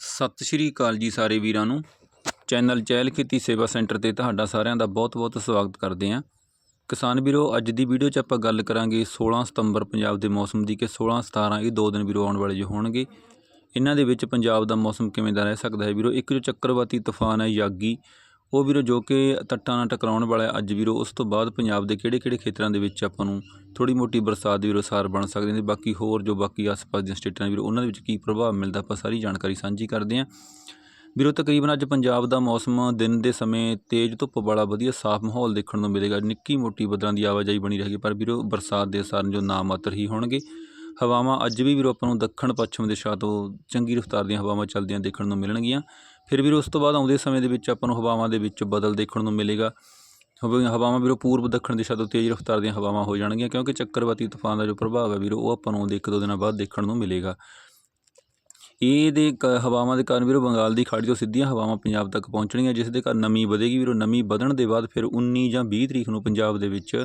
ਸਤਿ ਸ਼੍ਰੀ ਅਕਾਲ ਜੀ ਸਾਰੇ ਵੀਰਾਂ ਨੂੰ। ਚੈਨਲ ਚਹਿਲ ਖੇਤੀ ਸੇਵਾ ਸੈਂਟਰ ਤੇ ਤੁਹਾਡਾ ਸਾਰਿਆਂ ਦਾ ਬਹੁਤ-ਬਹੁਤ ਸਵਾਗਤ ਕਰਦੇ ਹਾਂ। ਕਿਸਾਨ ਵੀਰੋ, ਅੱਜ ਦੀ ਵੀਡੀਓ 'ਚ ਆਪਾਂ ਗੱਲ ਕਰਾਂਗੇ 16 ਸਤੰਬਰ ਪੰਜਾਬ ਦੇ ਮੌਸਮ ਦੀ ਕਿ 16 17 ਇਹ ਦੋ ਦਿਨ ਵੀਰੋ ਆਉਣ ਵਾਲੇ ਜੋ ਹੋਣਗੇ। ਇਹਨਾਂ ਦੇ ਵਿੱਚ ਪੰਜਾਬ ਦਾ ਮੌਸਮ ਕਿਵੇਂ ਦਾ ਰਹਿ ਸਕਦਾ ਹੈ ਵੀਰੋ? ਇੱਕ ਜੋ ਚੱਕਰਵਾਤੀ ਤੂਫਾਨ ਹੈ ਯਾਗੀ ਉਹ ਵੀਰੋ ਜੋ ਕਿ ਤੱਟਾਂ ਨਾਲ ਟਕਰਾਉਣ ਵਾਲਾ ਅੱਜ ਵੀਰੋ ਉਸ ਤੋਂ ਬਾਅਦ ਪੰਜਾਬ ਦੇ ਕਿਹੜੇ-ਕਿਹੜੇ ਖੇਤਰਾਂ ਦੇ ਵਿੱਚ ਆਪਾਂ ਨੂੰ ਥੋੜੀ ਮੋਟੀ ਬਰਸਾਤ ਦੀ ਵੀਰੋ ਸਾਰ ਬਣ ਸਕਦੇ ਨੇ ਬਾਕੀ ਹੋਰ ਜੋ ਬਾਕੀ ਆਸ-ਪਾਸ ਦੀਆਂ ਸਟੇਟਾਂ ਨੇ ਵੀਰੋ, ਉਹਨਾਂ ਦੇ ਵਿੱਚ ਕੀ ਪ੍ਰਭਾਵ ਮਿਲਦਾ ਆਪਾਂ ਸਾਰੀ ਜਾਣਕਾਰੀ ਸਾਂਝੀ ਕਰਦੇ ਹਾਂ। ਵੀਰੋ ਤਕਰੀਬਨ ਅੱਜ ਪੰਜਾਬ ਦਾ ਮੌਸਮ ਦਿਨ ਦੇ ਸਮੇਂ ਤੇਜ਼ ਧੁੱਪ ਵਾਲਾ ਵਧੀਆ ਸਾਫ਼ ਮਾਹੌਲ ਦੇਖਣ ਨੂੰ ਮਿਲੇਗਾ, ਨਿੱਕੀ ਮੋਟੀ ਬੱਦਲਾਂ ਦੀ ਆਵਾਜਾਈ ਬਣੀ ਰਹੇਗੀ, ਪਰ ਵੀਰੋ ਬਰਸਾਤ ਦੇ ਅਸਰ ਜੋ ਨਾਮਾਤਰ ਹੀ ਹੋਣਗੇ। ਹਵਾਵਾਂ ਅੱਜ ਵੀ ਵੀਰੋ ਆਪਾਂ ਨੂੰ ਦੱਖਣ ਪੱਛਮ ਦਿਸ਼ਾ ਤੋਂ ਚੰਗੀ ਰਫ਼ਤਾਰ ਦੀਆਂ ਹਵਾਵਾਂ ਚੱਲਦੀਆਂ ਦੇਖਣ ਨੂੰ ਮਿਲਣਗੀਆਂ। ਫਿਰ ਵੀਰੋ ਉਸ ਤੋਂ ਬਾਅਦ ਆਉਂਦੇ ਸਮੇਂ ਦੇ ਵਿੱਚ ਆਪਾਂ ਨੂੰ ਹਵਾਵਾਂ ਦੇ ਵਿੱਚ ਬਦਲ ਦੇਖਣ ਨੂੰ ਮਿਲੇਗਾ। ਹਵਾਵਾਂ ਵੀਰੋ ਪੂਰਬ ਦੱਖਣ ਦਿਸ਼ਾ ਤੋਂ ਤੇਜ਼ ਰਫ਼ਤਾਰ ਦੀਆਂ ਹਵਾਵਾਂ ਹੋ ਜਾਣਗੀਆਂ ਕਿਉਂਕਿ ਚੱਕਰਵਾਤੀ ਤੂਫਾਨ ਦਾ ਜੋ ਪ੍ਰਭਾਵ ਹੈ ਵੀਰੋ ਉਹ ਆਪਾਂ ਨੂੰ ਆਉਂਦੇ ਇੱਕ ਦੋ ਦਿਨਾਂ ਬਾਅਦ ਦੇਖਣ ਨੂੰ ਮਿਲੇਗਾ। ਇਹਦੇ ਕ ਹਵਾਵਾਂ ਦੇ ਕਾਰਨ ਵੀਰੋ ਬੰਗਾਲ ਦੀ ਖਾੜੀ ਤੋਂ ਸਿੱਧੀਆਂ ਹਵਾਵਾਂ ਪੰਜਾਬ ਤੱਕ ਪਹੁੰਚਣਗੀਆਂ ਜਿਸ ਦੇ ਕਾਰਨ ਨਮੀ ਵਧੇਗੀ। ਵੀਰੋ ਨਮੀ ਵਧਣ ਦੇ ਬਾਅਦ ਫਿਰ 19 ਜਾਂ 20 ਤਰੀਕ ਨੂੰ ਪੰਜਾਬ ਦੇ ਵਿੱਚ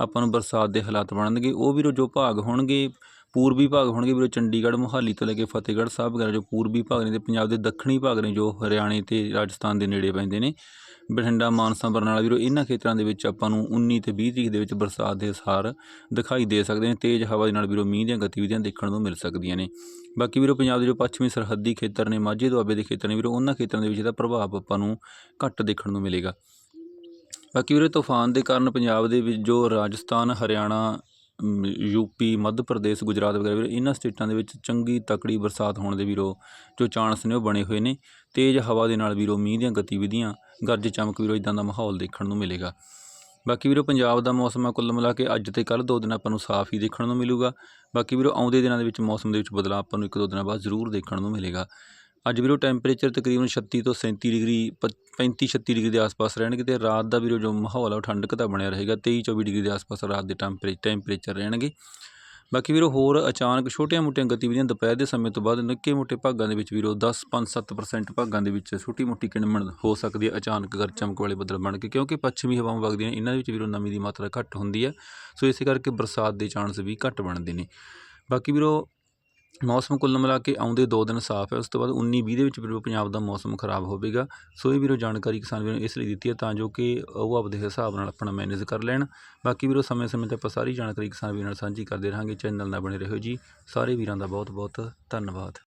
ਆਪਾਂ ਨੂੰ ਬਰਸਾਤ ਦੇ ਹਾਲਾਤ ਬਣਨਗੇ। ਉਹ ਵੀਰੋ ਜੋ ਭਾਗ ਹੋਣਗੇ ਪੂਰਬੀ ਭਾਗ ਹੋਣਗੇ ਵੀਰੋ, ਚੰਡੀਗੜ੍ਹ, ਮੋਹਾਲੀ ਤੋਂ ਲੈ ਕੇ ਫਤਿਹਗੜ੍ਹ ਸਾਹਿਬ ਵਗੈਰਾ, ਜੋ ਪੂਰਬੀ ਭਾਗ ਨੇ ਤੇ ਪੰਜਾਬ ਦੇ ਦੱਖਣੀ ਭਾਗ ਨੇ ਜੋ ਹਰਿਆਣੇ ਤੇ ਰਾਜਸਥਾਨ ਦੇ ਨੇੜੇ ਪੈਂਦੇ ਨੇ। ਬਠਿੰਡਾ, ਮਾਨਸਾ, ਬਰਨਾਲਾ ਵੀਰੋ, ਇਹਨਾਂ ਖੇਤਰਾਂ ਦੇ ਵਿੱਚ ਆਪਾਂ ਨੂੰ 19 ਤੇ 20 ਤਰੀਕ ਦੇ ਵਿੱਚ ਬਰਸਾਤ ਦੇ ਅਸਾਰ ਦਿਖਾਈ ਦੇ ਸਕਦੇ ਨੇ। ਤੇਜ਼ ਹਵਾ ਦੇ ਨਾਲ ਵੀਰੋ, ਮੀਂਹ ਦੀਆਂ ਗਤੀਵਿਧੀਆਂ ਦੇਖਣ ਨੂੰ ਮਿਲ ਸਕਦੀਆਂ ਨੇ। ਬਾਕੀ ਵੀਰੋ, ਪੰਜਾਬ ਦੇ ਜੋ ਪੱਛਮੀ ਸਰਹੱਦੀ ਖੇਤਰ ਨੇ, ਮਾਝੇ ਦੁਆਬੇ ਦੇ ਖੇਤਰ ਨੇ ਵੀਰੋ, ਉਹਨਾਂ ਖੇਤਰਾਂ ਦੇ ਵਿੱਚ ਇਹਦਾ ਪ੍ਰਭਾਵ ਆਪਾਂ ਨੂੰ ਘੱਟ ਦੇਖਣ ਨੂੰ ਮਿਲੇਗਾ। ਬਾਕੀ ਵੀਰੋ, ਤੂਫਾਨ ਦੇ ਕਾਰਨ ਪੰਜਾਬ ਦੇ ਵਿੱਚ ਜੋ ਰਾਜਸਥਾਨ, ਹਰਿਆਣਾ ਯੂਪੀ ਮੱਧ ਪ੍ਰਦੇਸ਼, ਗੁਜਰਾਤ ਵਗੈਰਾ ਵੀਰੋ, ਇਹਨਾਂ ਸਟੇਟਾਂ ਦੇ ਵਿੱਚ ਚੰਗੀ ਤਕੜੀ ਬਰਸਾਤ ਹੋਣ ਦੇ ਵੀਰੋ, ਜੋ ਚਾਂਸ ਨੇ ਉਹ ਬਣੇ ਹੋਏ ਨੇ। ਤੇਜ਼ ਹਵਾ ਦੇ ਨਾਲ ਵੀਰੋ, ਮੀਂਹ ਦੀਆਂ ਗਤੀਵਿਧੀਆਂ, ਗਰਜ ਚਮਕ ਵੀਰੋ ਇਦਾਂ ਦਾ ਮਾਹੌਲ ਦੇਖਣ ਨੂੰ ਮਿਲੇਗਾ। ਬਾਕੀ ਵੀਰੋ, ਪੰਜਾਬ ਦਾ ਮੌਸਮ ਆ ਕੁੱਲ ਮਿਲਾ ਕੇ ਅੱਜ ਤੇ ਕੱਲ ਦੋ ਦਿਨ ਆਪਾਂ ਨੂੰ ਸਾਫ਼ ਹੀ ਦੇਖਣ ਨੂੰ ਮਿਲੂਗਾ। ਬਾਕੀ ਵੀਰੋ, ਆਉਂਦੇ ਦਿਨਾਂ ਦੇ ਵਿੱਚ ਮੌਸਮ ਦੇ ਵਿੱਚ ਬਦਲਾਅ ਆਪਾਂ ਨੂੰ ਇੱਕ ਦੋ ਦਿਨਾਂ ਬਾਅਦ ਜ਼ਰੂਰ ਦੇਖਣ ਨੂੰ ਮਿਲੇਗਾ। ਅੱਜ ਵੀਰੋ ਟੈਂਪਰੇਚਰ ਤਕਰੀਬਨ 36 ਤੋਂ 37 ਡਿਗਰੀ 35 36 ਡਿਗਰੀ ਦੇ ਆਸ-ਪਾਸ ਰਹਿਣਗੇ ਤੇ ਰਾਤ ਦਾ ਵੀਰੋ ਜੋ ਮਾਹੌਲ ਆ ਉਹ ਠੰਡਕ ਦਾ ਬਣਿਆ ਰਹੇਗਾ 23 24 ਡਿਗਰੀ ਦੇ ਆਸ-ਪਾਸ ਰਾਤ ਦੇ ਟੈਂਪਰੇ ਟੈਂਪਰੇਚਰ ਰਹਿਣਗੇ। ਬਾਕੀ ਵੀਰੋ ਹੋਰ ਅਚਾਨਕ ਛੋਟੀਆਂ-ਮੋਟੀਆਂ ਗਤੀਵਿਧੀਆਂ ਦੁਪਹਿਰ ਦੇ ਸਮੇਂ ਤੋਂ ਬਾਅਦ ਨਿੱਕੇ ਮੋਟੇ ਭਾਗਾਂ ਦੇ ਵਿੱਚ ਵੀਰੋ 10 5 7% ਭਾਗਾਂ ਦੇ ਵਿੱਚ ਛੋਟੀ-ਮੋਟੀ ਕਿਣਮਣ ਹੋ ਸਕਦੀ ਹੈ, ਅਚਾਨਕ ਗਰ ਚਮਕ ਵਾਲੇ ਬੱਦਲ ਬਣ ਕੇ, ਕਿਉਂਕਿ ਪੱਛਮੀ ਹਵਾਵਾਂ ਵਗਦੀਆਂ ਇਹਨਾਂ ਦੇ ਵਿੱਚ ਵੀਰੋ ਨਮੀ ਦੀ ਮਾਤਰਾ ਘੱਟ ਹੁੰਦੀ ਹੈ, ਸੋ ਇਸੇ ਕਰਕੇ ਬਰਸਾਤ ਦੇ ਚਾਂਸ ਵੀ ਘੱਟ ਬਣਦੇ ਨੇ। ਬਾਕੀ ਵੀਰੋ ਮੌਸਮ ਕੁੱਲ ਮਿਲਾ ਕੇ ਆਉਂਦੇ ਦੋ ਦਿਨ ਸਾਫ਼ ਹੈ, ਉਸ ਤੋਂ ਬਾਅਦ ਉੱਨੀ ਵੀਹ ਦੇ ਵਿੱਚ ਵੀਰੋ ਪੰਜਾਬ ਦਾ ਮੌਸਮ ਖਰਾਬ ਹੋਵੇਗਾ। ਸੋ ਇਹ ਵੀਰੋ ਜਾਣਕਾਰੀ ਕਿਸਾਨ ਵੀਰੋ ਨੂੰ ਇਸ ਲਈ ਦਿੱਤੀ ਹੈ ਤਾਂ ਜੋ ਕਿ ਉਹ ਆਪਦੇ ਹਿਸਾਬ ਨਾਲ ਆਪਣਾ ਮੈਨੇਜ ਕਰ ਲੈਣ। ਬਾਕੀ ਵੀਰੋ ਸਮੇਂ-ਸਮੇਂ ਤੇ ਆਪਾਂ ਸਾਰੀ ਜਾਣਕਾਰੀ ਕਿਸਾਨ ਵੀਰਾਂ ਨਾਲ ਸਾਂਝੀ ਕਰਦੇ ਰਹਾਂਗੇ। ਚੈਨਲ ਨਾਲ ਬਣੇ ਰਹੋ ਜੀ। ਸਾਰੇ ਵੀਰਾਂ ਦਾ ਬਹੁਤ-ਬਹੁਤ ਧੰਨਵਾਦ।